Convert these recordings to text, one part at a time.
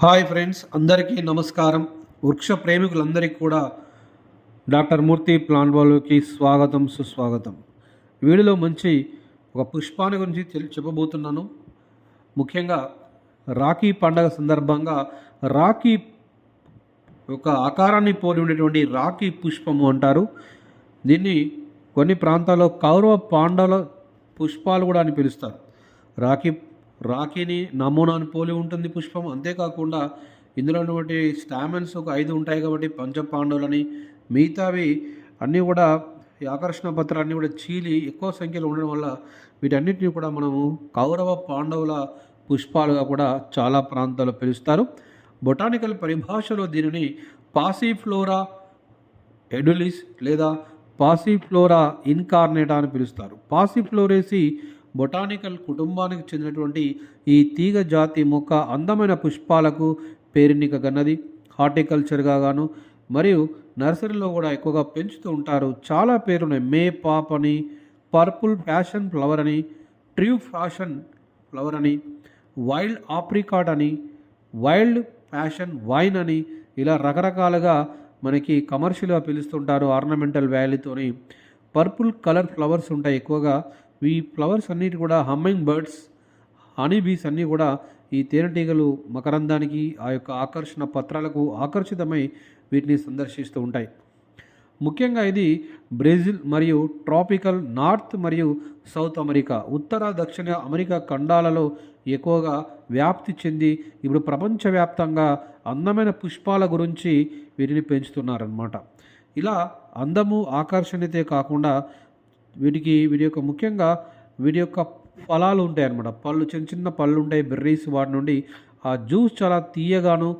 Hi friends అందరికీ నమస్కారం. వృక్ష ప్రేమికులందరికీ కూడా డాక్టర్ మూర్తి ప్లాన్బాలోకి స్వాగతం సుస్వాగతం. వీడియోలో మంచి ఒక పుష్పాన్ని గురించి తెలి చెప్పబోతున్నాను. ముఖ్యంగా రాఖీ పండగ సందర్భంగా రాఖీ ఒక ఆకారాన్ని పోలి ఉండేటువంటి రాఖీ పుష్పము అంటారు. దీన్ని కొన్ని ప్రాంతాల్లో కౌరవ పాండవుల పుష్పాలు కూడా అని పిలుస్తారు. రాఖీ రాఖీని నమూనాను పోలి ఉంటుంది పుష్పం. అంతేకాకుండా ఇందులో ఉన్నటువంటి స్టామిన్స్ ఒక ఐదు ఉంటాయి కాబట్టి పంచ పాండవులని మిగతావి అన్నీ కూడా ఈ ఆకర్షణ పత్రాన్ని కూడా చీలి ఎక్కువ సంఖ్యలో ఉండడం వల్ల వీటన్నిటిని కూడా మనము కౌరవ పాండవుల పుష్పాలుగా కూడా చాలా ప్రాంతాల్లో పిలుస్తారు. బొటానికల్ పరిభాషలో దీనిని పాసిఫ్లోరా ఎడులిస్ లేదా పాసిఫ్లోరా ఇన్కార్నేటా అని పిలుస్తారు. పాసిఫ్లోరేసి బొటానికల్ కుటుంబానికి చెందినటువంటి ఈ తీగ జాతి మొక్క అందమైన పుష్పాలకు పేరెన్నిక గన్నది. హార్టికల్చర్గా గాను మరియు నర్సరీలో కూడా ఎక్కువగా పెంచుతూ ఉంటారు. చాలా పేరున్నాయి. మే పాప్ అని పర్పుల్ ఫ్యాషన్ ఫ్లవర్ అని ట్రూ ఫ్యాషన్ ఫ్లవర్ అని వైల్డ్ ఆప్రికాట్ అని వైల్డ్ ఫ్యాషన్ వైన్ అని ఇలా రకరకాలుగా మనకి కమర్షియల్గా పిలుస్తుంటారు ఆర్నమెంటల్ వ్యాలీతోని. పర్పుల్ కలర్ ఫ్లవర్స్ ఉంటాయి ఎక్కువగా. ఈ ఫ్లవర్స్ అన్నిటి కూడా హమ్మింగ్ బర్డ్స్ హనీ బీస్ అన్నీ కూడా ఈ తేనెటీగలు మకరందానికి ఆ యొక్క ఆకర్షణ పత్రాలకు ఆకర్షితమై వీటిని సందర్శిస్తూ ఉంటాయి. ముఖ్యంగా ఇది బ్రెజిల్ మరియు ట్రాపికల్ నార్త్ మరియు సౌత్ అమెరికా ఉత్తర దక్షిణ అమెరికా ఖండాలలో ఎక్కువగా వ్యాప్తి చెంది ఇప్పుడు ప్రపంచవ్యాప్తంగా అందమైన పుష్పాల గురించి వీటిని పెంచుతున్నారన్నమాట. ఇలా అందము ఆకర్షణీయతే కాకుండా వీటికి వీటి యొక్క ముఖ్యంగా వీటి యొక్క ఫలాలు ఉంటాయి అన్నమాట. పళ్ళు చిన్న చిన్న పళ్ళు ఉంటాయి బెర్రీస్ వాటి నుండి. ఆ జ్యూస్ చాలా తీయగాను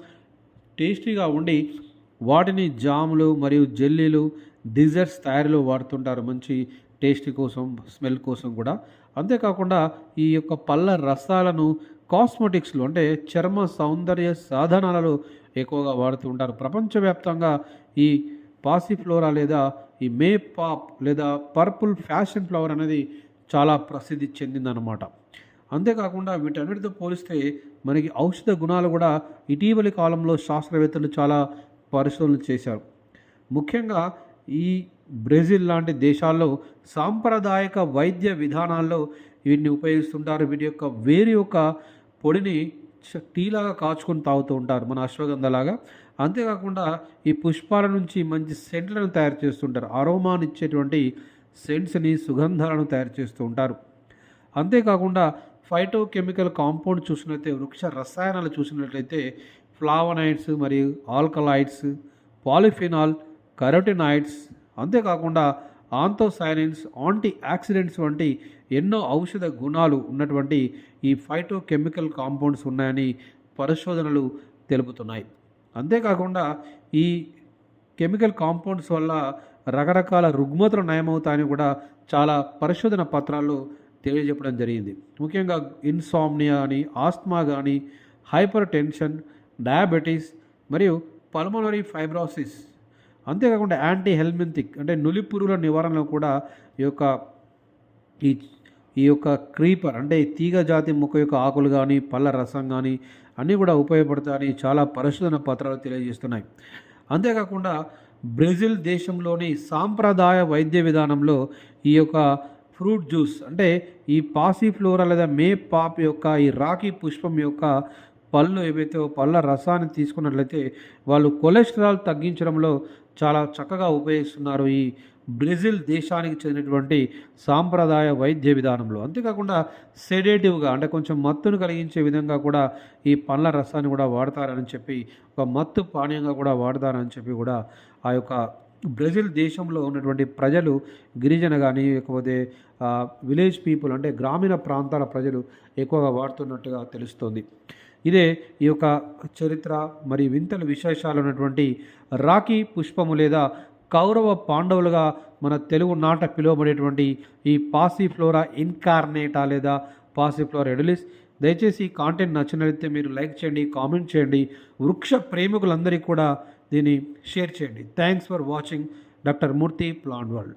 టేస్టీగా ఉండి వాటిని జాములు మరియు జెల్లీలు డిజర్ట్స్ తయారీలో వాడుతుంటారు. మంచి టేస్ట్ కోసం స్మెల్ కోసం కూడా. అంతేకాకుండా ఈ యొక్క పళ్ళ రసాలను కాస్మెటిక్స్లో అంటే చర్మ సౌందర్య సాధనాలలో ఎక్కువగా వాడుతూ ఉంటారు. ప్రపంచవ్యాప్తంగా ఈ పాసిఫ్లోరా లేదా ఈ మే పాప్ లేదా పర్పుల్ ఫ్యాషన్ ఫ్లవర్ అనేది చాలా ప్రసిద్ధి చెందిందనమాట అంతేకాకుండా వీటన్నిటితో పోలిస్తే మనకి ఔషధ గుణాలు కూడా ఇటీవలి కాలంలో శాస్త్రవేత్తలు చాలా పరిశోధనలు చేశారు. ముఖ్యంగా ఈ బ్రెజిల్ లాంటి దేశాల్లో సాంప్రదాయక వైద్య విధానాల్లో వీటిని ఉపయోగిస్తుంటారు. వీటి యొక్క వేరు యొక్క పొడిని టీలాగా కాచుకొని తాగుతూ ఉంటారు మన అశ్వగంధలాగా. అంతేకాకుండా ఈ పుష్పాల నుంచి మంచి సెంట్లను తయారు చేస్తుంటారు. అరోమాని ఇచ్చేటువంటి సెంట్స్ని సుగంధాలను తయారు చేస్తూ ఉంటారు. అంతేకాకుండా ఫైటోకెమికల్ కాంపౌండ్ చూసినట్లయితే వృక్ష రసాయనాలు చూసినట్లయితే ఫ్లావనైడ్స్ మరియు ఆల్కలాయిడ్స్ పాలిఫినాల్ కరోటినాయిడ్స్ అంతేకాకుండా ఆంతోసైనిన్స్ ఆంటీ ఆక్సిడెంట్స్ వంటి ఎన్నో ఔషధ గుణాలు ఉన్నటువంటి ఈ ఫైటో కెమికల్ కాంపౌండ్స్ ఉన్నాయని పరిశోధనలు తెలుపుతున్నాయి. అంతేకాకుండా ఈ కెమికల్ కాంపౌండ్స్ వల్ల రకరకాల రుగ్మతలు నయమవుతాయని కూడా చాలా పరిశోధన పత్రాల్లో తెలియజెప్పడం జరిగింది. ముఖ్యంగా ఇన్సామ్నియా అని ఆస్మా కానీ హైపర్ టెన్షన్ డయాబెటీస్ మరియు పల్మోనరీ ఫైబ్రోసిస్ అంతేకాకుండా యాంటీ హెల్మెంతిక్ అంటే నులి పురుగుల నివారణలో కూడా ఈ యొక్క ఈ ఈ యొక్క క్రీపర్ అంటే తీగ జాతి మొక్క యొక్క ఆకులు కానీ పళ్ళ రసం కానీ అన్నీ కూడా ఉపయోగపడతాయని చాలా పరిశోధన పత్రాలు తెలియజేస్తున్నాయి. అంతేకాకుండా బ్రెజిల్ దేశంలోని సాంప్రదాయ వైద్య విధానంలో ఈ యొక్క ఫ్రూట్ జ్యూస్ అంటే ఈ పాసిఫ్లోరా లేదా మే పాప్ యొక్క ఈ రాఖీ పుష్పం యొక్క పళ్ళు ఏవైతే పళ్ళ రసాన్ని తీసుకున్నట్లయితే వాళ్ళు కొలెస్ట్రాల్ తగ్గించడంలో చాలా చక్కగా ఉపయోగిస్తున్నారు ఈ బ్రెజిల్ దేశానికి చెందినటువంటి సాంప్రదాయ వైద్య విధానంలో. అంతేకాకుండా సెడేటివ్గా అంటే కొంచెం మత్తును కలిగించే విధంగా కూడా ఈ పండ్ల రసాన్ని కూడా వాడతారని చెప్పి ఒక మత్తు పానీయంగా కూడా వాడతారని చెప్పి కూడా ఆ యొక్క బ్రెజిల్ దేశంలో ఉన్నటువంటి ప్రజలు గిరిజన కానీ లేకపోతే విలేజ్ పీపుల్ అంటే గ్రామీణ ప్రాంతాల ప్రజలు ఎక్కువగా వాడుతున్నట్టుగా తెలుస్తోంది. ఇదే ఈ యొక్క చరిత్ర మరియు వింతల విశేషాలు ఉన్నటువంటి రాఖీ పుష్పము లేదా కౌరవ పాండవులుగా మన తెలుగు నాట పిలువబడేటువంటి ఈ పాసిఫ్లోరా ఇన్కార్నేటా లేదా పాసిఫ్లోరా ఎడులిస్. దయచేసి ఈ కాంటెంట్ నచ్చినట్లయితే మీరు లైక్ చేయండి కామెంట్ చేయండి వృక్ష ప్రేమికులందరికీ కూడా దీన్ని షేర్ చేయండి. Thanks for watching doctor Murthy plan world